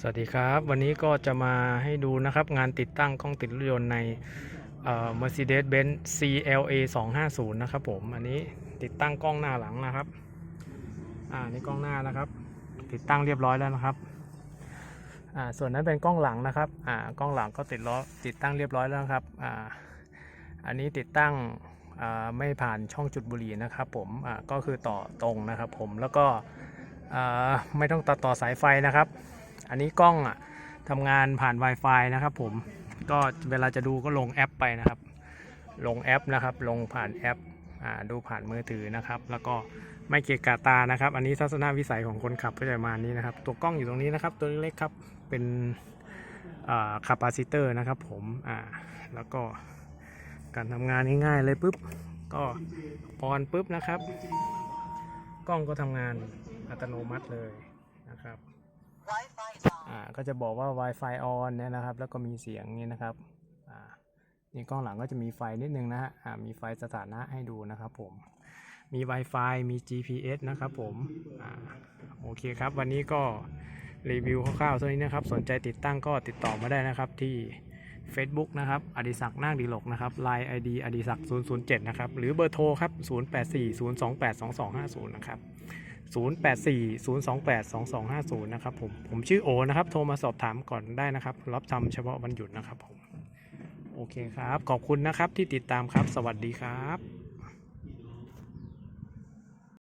สวัสดีครับ วันนี้ก็จะมาให้ดูนะครับงานติดตั้งกล้องติดรถยนต์ในเอ่อ Mercedes-Benz CLA 250 นะครับผม อันนี้ติดตั้งกล้องหน้าหลังนะครับ อ่านี่กล้องหน้านะครับ ติดตั้งเรียบร้อยแล้วนะครับ อ่าส่วนนั้นเป็นกล้องหลังนะครับ อ่ากล้องหลังก็ติดล้อติดตั้งเรียบร้อยแล้วครับ อ่าอันนี้ติดตั้งอ่าไม่ผ่านช่องจุดบุหรี่นะครับผม อ่าก็คือต่อตรงนะครับผม แล้วก็อ่าไม่ต้องตัดต่อสายไฟนะครับ อันนี้กล้องอะทำงานผ่าน Wi-Fi นะครับผมก็เวลาจะดูก็ลงแอปไปนะครับ ลงแอปนะครับ ลงผ่านแอปอ่าดูผ่านมือถือนะครับ แล้วก็ไม่เกะกะตานะครับ อันนี้ทัศนวิสัยของคนขับก็จะประมาณนี้นะครับ ตัวกล้องอยู่ตรงนี้นะครับ ตัวเล็กครับเป็นคาปาซิเตอร์นะครับผมอ่าแล้วก็การทำงานง่ายๆเลยปุ๊บก็ออนปุ๊บนะครับ กล้องก็ทำงานอัตโนมัติเลยนะครับ อ่าก็จะบอกว่า Wi-Fi on เนี่ยนะครับ แล้วก็มีเสียงนี่นะครับอ่านี่กล้องหลังก็จะมีไฟนิดนึงนะฮะอ่ามีไฟสถานะให้ดูนะครับผมมี Wi-Fi มี GPS นะครับผมอ่าโอเคครับ วันนี้ก็รีวิวคร่าวๆเท่านี้นะครับ สนใจติดตั้งก็ติดต่อมาได้นะครับที่ Facebook นะครับ อดิศักดิ์นาคดีหลกนะครับ Line ID อดิศักดิ์007 นะครับ หรือเบอร์โทรครับ 0840282250 นะครับ 0840282250 นะครับผม ผมชื่อโอนะครับ โทรมาสอบถามก่อนได้นะครับ รับทำเฉพาะวันหยุดนะครับผม โอเคครับ ขอบคุณนะครับที่ติดตามครับ สวัสดีครับ